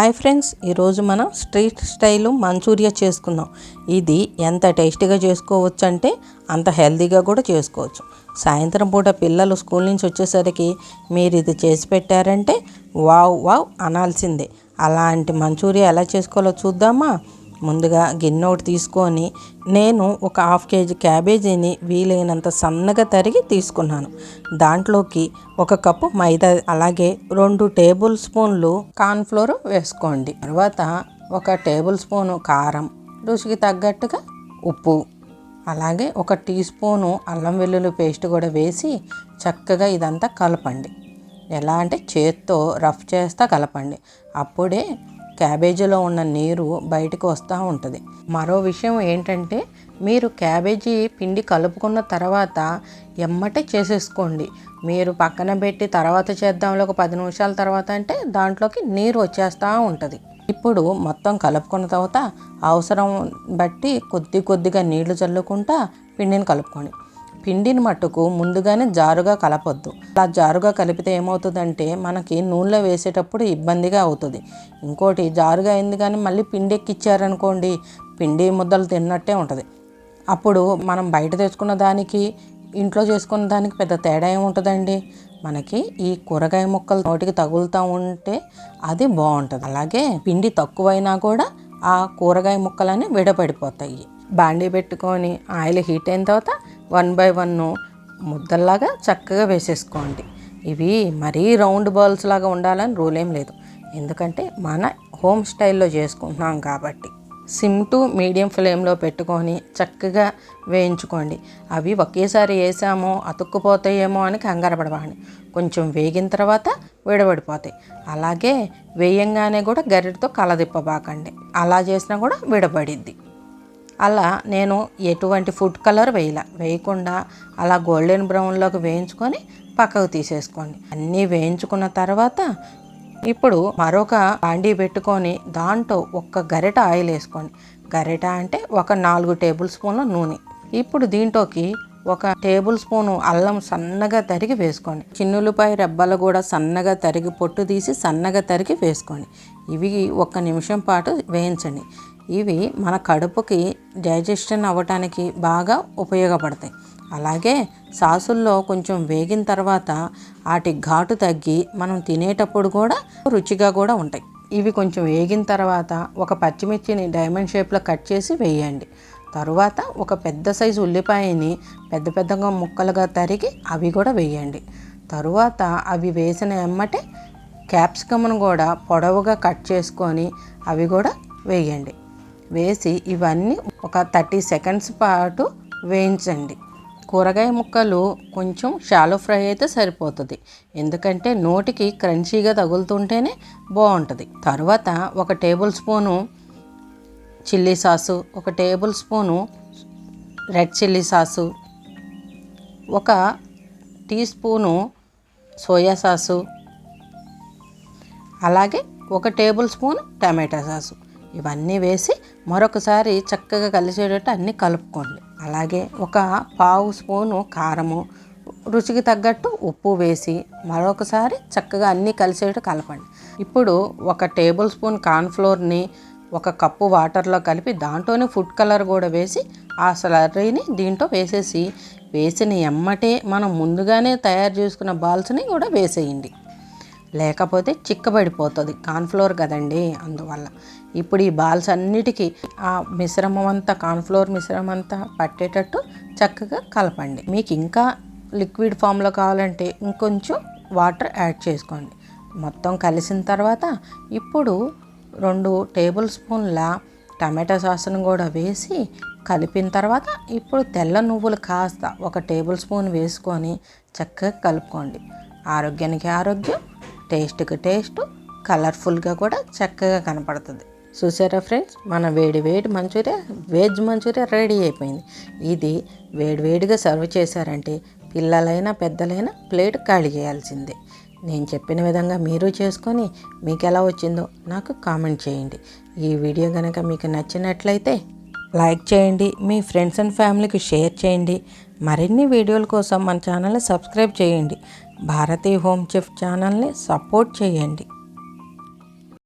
Hi friends ఈరోజు మనం street style Manchuria చేసుకుందాం. ఇది ఎంత టేస్టీగా చేసుకోవచ్చు అంటే అంత హెల్తీగా కూడా చేసుకోవచ్చు. సాయంత్రం పూట పిల్లలు స్కూల్ నుంచి వచ్చేసరికి మీరు ఇది చేసి పెట్టారంటే వావ్ వావ్ అనాల్సిందే. అలాంటి మంచూరియా ఎలా చేసుకోవాలో చూద్దామా? ముందుగా గిన్నె ఒకటి తీసుకొని నేను ఒక హాఫ్ కేజీ క్యాబేజీని వీలైనంత సన్నగా తరిగి తీసుకున్నాను. దాంట్లోకి ఒక కప్పు మైదా అలాగే రెండు టేబుల్ స్పూన్లు కార్న్ఫ్లోర్ వేసుకోండి. తర్వాత ఒక టేబుల్ స్పూను కారం రుచికి తగ్గట్టుగా ఉప్పు అలాగే ఒక టీ స్పూను అల్లం వెల్లుల్లి పేస్ట్ కూడా వేసి చక్కగా ఇదంతా కలపండి. ఎలా అంటే చేత్తో రఫ్ చేస్తా కలపండి. అప్పుడే క్యాబేజీలో ఉన్న నీరు బయటకు వస్తూ ఉంటుంది. మరో విషయం ఏంటంటే మీరు క్యాబేజీ పిండి కలుపుకున్న తర్వాత ఎమ్మటే చేసేసుకోండి. మీరు పక్కన పెట్టి తర్వాత చేద్దాంలో ఒక పది నిమిషాల తర్వాత అంటే దాంట్లోకి నీరు వచ్చేస్తూ ఉంటుంది. ఇప్పుడు మొత్తం కలుపుకున్న తర్వాత అవసరం బట్టి కొద్ది కొద్దిగా నీళ్ళు చల్లుకుంటా పిండిని కలుపుకోండి. పిండిని మట్టుకు ముందుగానే జారుగా కలపొద్దు. అలా జారుగా కలిపితే ఏమవుతుందంటే మనకి నూనెలో వేసేటప్పుడు ఇబ్బందిగా అవుతుంది. ఇంకోటి జారుగా అయింది కానీ మళ్ళీ పిండి ఎక్కిచ్చారనుకోండి పిండి ముద్దలు తిన్నట్టే ఉంటుంది. అప్పుడు మనం బయట తెచ్చుకున్న దానికి ఇంట్లో చేసుకున్న దానికి పెద్ద తేడా ఏముంటుందండి? మనకి ఈ కూరగాయ ముక్కలు నోటికి తగులుతూ ఉంటే అది బాగుంటుంది. అలాగే పిండి తక్కువైనా కూడా ఆ కూరగాయ ముక్కలని విడపడిపోతాయి బాండీ పెట్టుకొని ఆయిల్ హీట్ అయిన తర్వాత వన్ బై వన్ ముద్దల్లాగా చక్కగా వేసేసుకోండి. ఇవి మరీ రౌండ్ బాల్స్ లాగా ఉండాలని రూల్ ఏం లేదు. ఎందుకంటే మన హోమ్ స్టైల్లో చేసుకుంటున్నాం కాబట్టి. సిమ్ టు మీడియం ఫ్లేమ్లో పెట్టుకొని చక్కగా వేయించుకోండి. అవి ఒకేసారి వేసామో అతుక్కుపోతాయేమో అని కంగారు కొంచెం వేగిన తర్వాత విడబడిపోతాయి. అలాగే వేయంగానే కూడా గరిటతో కలదిప్పబాకండి. అలా చేసినా కూడా విడబడిద్ది. అలా నేను ఎటువంటి ఫుడ్ కలర్ వేయలే. వేయకుండా అలా గోల్డెన్ బ్రౌన్లోకి వేయించుకొని పక్కకు తీసేసుకోండి. అన్నీ వేయించుకున్న తర్వాత ఇప్పుడు మరొక బాండీ పెట్టుకొని దాంట్లో ఒక్క గరిట ఆయిల్ వేసుకోండి గరిట అంటే ఒక నాలుగు టేబుల్ స్పూన్ల నూనె. ఇప్పుడు దీంట్లోకి ఒక టేబుల్ స్పూను అల్లం సన్నగా తరిగి వేసుకోండి చిన్నులపై రెబ్బలు కూడా సన్నగా తరిగి పొట్టు తీసి సన్నగా తరిగి వేసుకోండి ఇవి ఒక్క నిమిషం పాటు వేయించండి. ఇవి మన కడుపుకి డైజెషన్ అవ్వటానికి బాగా ఉపయోగపడతాయి. అలాగే సాసుల్లో కొంచెం వేగిన తర్వాత వాటి ఘాటు తగ్గి మనం తినేటప్పుడు కూడా రుచిగా కూడా ఉంటాయి. ఇవి కొంచెం వేగిన తర్వాత ఒక పచ్చిమిర్చిని డైమండ్ షేప్లో కట్ చేసి వేయండి. తరువాత ఒక పెద్ద సైజు ఉల్లిపాయని పెద్ద పెద్దగా ముక్కలుగా తరిగి అవి కూడా వేయండి. తరువాత అవి వేసిన ఎమ్మటే క్యాప్సికమ్ను కూడా పొడవుగా కట్ చేసుకొని అవి కూడా వేయండి. వేసి ఇవన్నీ ఒక థర్టీ సెకండ్స్ పాటు వేయించండి. కూరగాయ ముక్కలు కొంచెం షాలో ఫ్రై అయితే సరిపోతుంది. ఎందుకంటే నోటికి క్రంచీగా తగులుతుంటేనే బాగుంటుంది. తర్వాత ఒక టేబుల్ స్పూను చిల్లీ సాసు ఒక table spoon red chilli sauce ఒక టీ స్పూను సోయా సాసు అలాగే ఒక టేబుల్ స్పూన్ టమాటా సాసు. ఇవన్నీ వేసి మరొకసారి చక్కగా కలిసేటట్టు అన్నీ కలుపుకోండి. అలాగే ఒక పావు స్పూను కారము రుచికి తగ్గట్టు ఉప్పు వేసి మరొకసారి చక్కగా అన్నీ కలిసేటట్టు కలపండి. ఇప్పుడు ఒక టేబుల్ స్పూన్ కార్న్ఫ్లోర్ని ఒక కప్పు వాటర్లో కలిపి దాంట్లోనే ఫుడ్ కలర్ కూడా వేసి ఆ స్లర్రీని దీంట్లో వేసేసి వేసిన ఎమ్మటే మనం ముందుగానే తయారు చేసుకున్న బాల్స్ని కూడా వేసేయండి. లేకపోతే చిక్కబడిపోతుంది కాన్ఫ్లోర్ కదండి అందువల్ల. ఇప్పుడు ఈ బాల్స్ అన్నిటికీ ఆ మిశ్రమం అంతా కాన్ఫ్లోర్ మిశ్రమం అంతా పట్టేటట్టు చక్కగా కలపండి. మీకు ఇంకా లిక్విడ్ ఫామ్లో కావాలంటే ఇంకొంచెం వాటర్ యాడ్ చేసుకోండి. మొత్తం కలిసిన తర్వాత ఇప్పుడు రెండు టేబుల్ స్పూన్ల టమాటా సాస్ను కూడా వేసి కలిపిన తర్వాత ఇప్పుడు తెల్ల నువ్వులు కాస్త ఒక టేబుల్ స్పూన్ వేసుకొని చక్కగా కలుపుకోండి. ఆరోగ్యానికి ఆరోగ్యం టేస్ట్కి టేస్ట్ కలర్ఫుల్గా కూడా చక్కగా కనపడుతుంది. చూసారా ఫ్రెండ్స్? మన వేడి వేడి మంచూరియా వెజ్ మంచూరియా రెడీ అయిపోయింది. ఇది వేడి వేడిగా సర్వ్ చేశారంటే పిల్లలైనా పెద్దలైనా ప్లేట్ ఖాళీ చేయాల్సిందే. నేను చెప్పిన విధంగా మీరు చేసుకొని మీకు ఎలా వచ్చిందో నాకు కామెంట్ చేయండి. ఈ వీడియో కనుక మీకు నచ్చినట్లయితే లైక్ చేయండి మీ ఫ్రెండ్స్ అండ్ ఫ్యామిలీకి షేర్ చేయండి. మరిన్ని వీడియోల కోసం మన ఛానల్ని సబ్స్క్రైబ్ చేయండి. భారతీ హోమ్ చెఫ్ ఛానల్ని సపోర్ట్ చేయండి.